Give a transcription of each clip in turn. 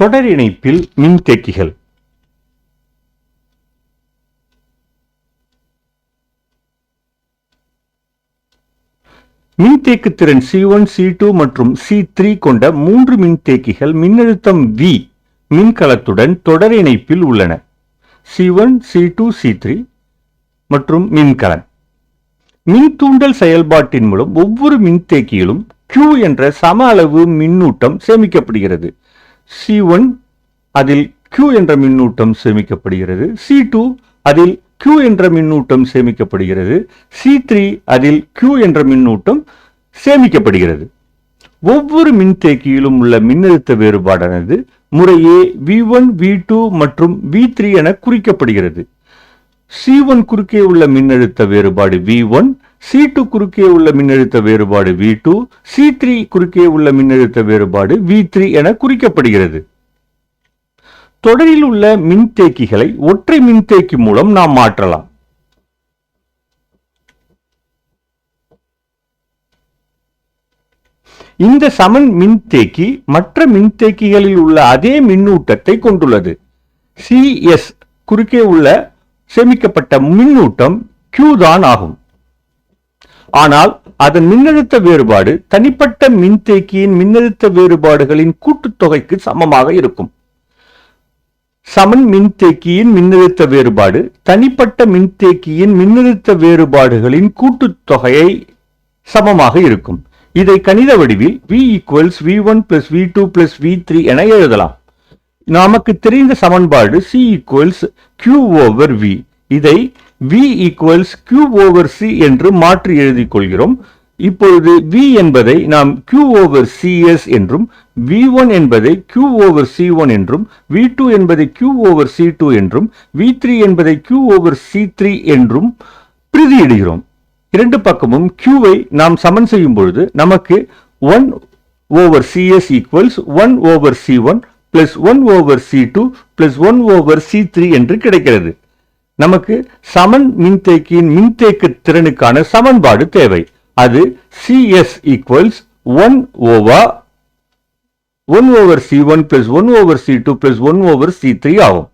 தொடர் இணைப்பில் மின்தேக்கிகள். மின்தேக்கு திறன் சி ஒன் சி டூ மற்றும் சி த்ரீ கொண்ட மூன்று மின்தேக்கிகள் மின்னழுத்தம் வி மின்கலத்துடன் தொடர் இணைப்பில் உள்ளன. C one C two C three மற்றும் மின்கலன். மின்தூண்டல் செயல்பாட்டின் மூலம் ஒவ்வொரு மின்தேக்கியிலும் கியூ என்ற சம அளவு மின்னூட்டம் சேமிக்கப்படுகிறது. சி ஒன் அதில் கியூ என்ற மின்னூட்டம் சேமிக்கப்படுகிறது. சி டூ அதில் கியூ என்ற மின்னூட்டம் சேமிக்கப்படுகிறது. சி த்ரீ அதில் கியூ என்ற மின்னூட்டம் சேமிக்கப்படுகிறது. ஒவ்வொரு மின்தேக்கியிலும் உள்ள மின்னழுத்த வேறுபாடானது முறையே வி ஒன் வி டூ மற்றும் வி த்ரீ என குறிக்கப்படுகிறது. சி ஒன் குறுக்கே உள்ள மின்னழுத்த வேறுபாடு வி ஒன் சி டூ குறுக்கே உள்ள மின்னழுத்த வேறுபாடு வி டூ சி த்ரீ குறுக்கே உள்ள மின்னழுத்த வேறுபாடு வி த்ரீ என குறிக்கப்படுகிறது. தொடரில் உள்ள மின்தேக்கிகளை ஒற்றை மின்தேக்கி மூலம் நாம் மாற்றலாம். இந்த சமன் மின்தேக்கி மற்ற மின்தேக்கிகளில் உள்ள அதே மின்னூட்டத்தை கொண்டுள்ளது. சிஎஸ் குறுக்கே உள்ள சேமிக்கப்பட்ட மின்னூட்டம் Q தான் ஆகும். ஆனால் அதன் மின்னழுத்த வேறுபாடு தனிப்பட்ட மின்தேக்கியின் மின்னழுத்த வேறுபாடுகளின் கூட்டுத்தொகைக்கு சமமாக இருக்கும். சமன் மின்தேக்கியின் மின்னழுத்த வேறுபாடு தனிப்பட்ட மின்தேக்கியின் மின்னழுத்த வேறுபாடுகளின் கூட்டுத்தொகையை சமமாக இருக்கும். இதை கணித வடிவில் V equals V one plus V two plus V three என எழுதலாம். நமக்கு தெரிந்த சமன்பாடு C equals Q over V இதை V equals Q over C என்று மாற்றி எழுதிக் கொள்கிறோம். இப்பொழுது வி என்பதை நாம் கியூ ஓவர் சிஎஸ் என்றும் வி ஒன் என்பதை கியூ ஓவர் சி ஒன் என்றும் வி டூ என்பதை கியூ ஓவர் சி டூ என்றும் வி த்ரீ என்பதை கியூ ஓவர் சி த்ரீ என்றும் பிரதியிடுகிறோம். இரண்டு பக்கமும் கியூவை நாம் சமன் செய்யும் பொழுது நமக்கு one over CS equals one over C one plus one over C two plus one over C three என்று கிடைக்கிறது. நமக்கு சமன் மின்தேக்கியின் மின்தேக்கு திறனுக்கான சமன்பாடு தேவை. அது CS equals one over one over C one plus one over C two plus one over C three ஆகும்.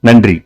நன்றி.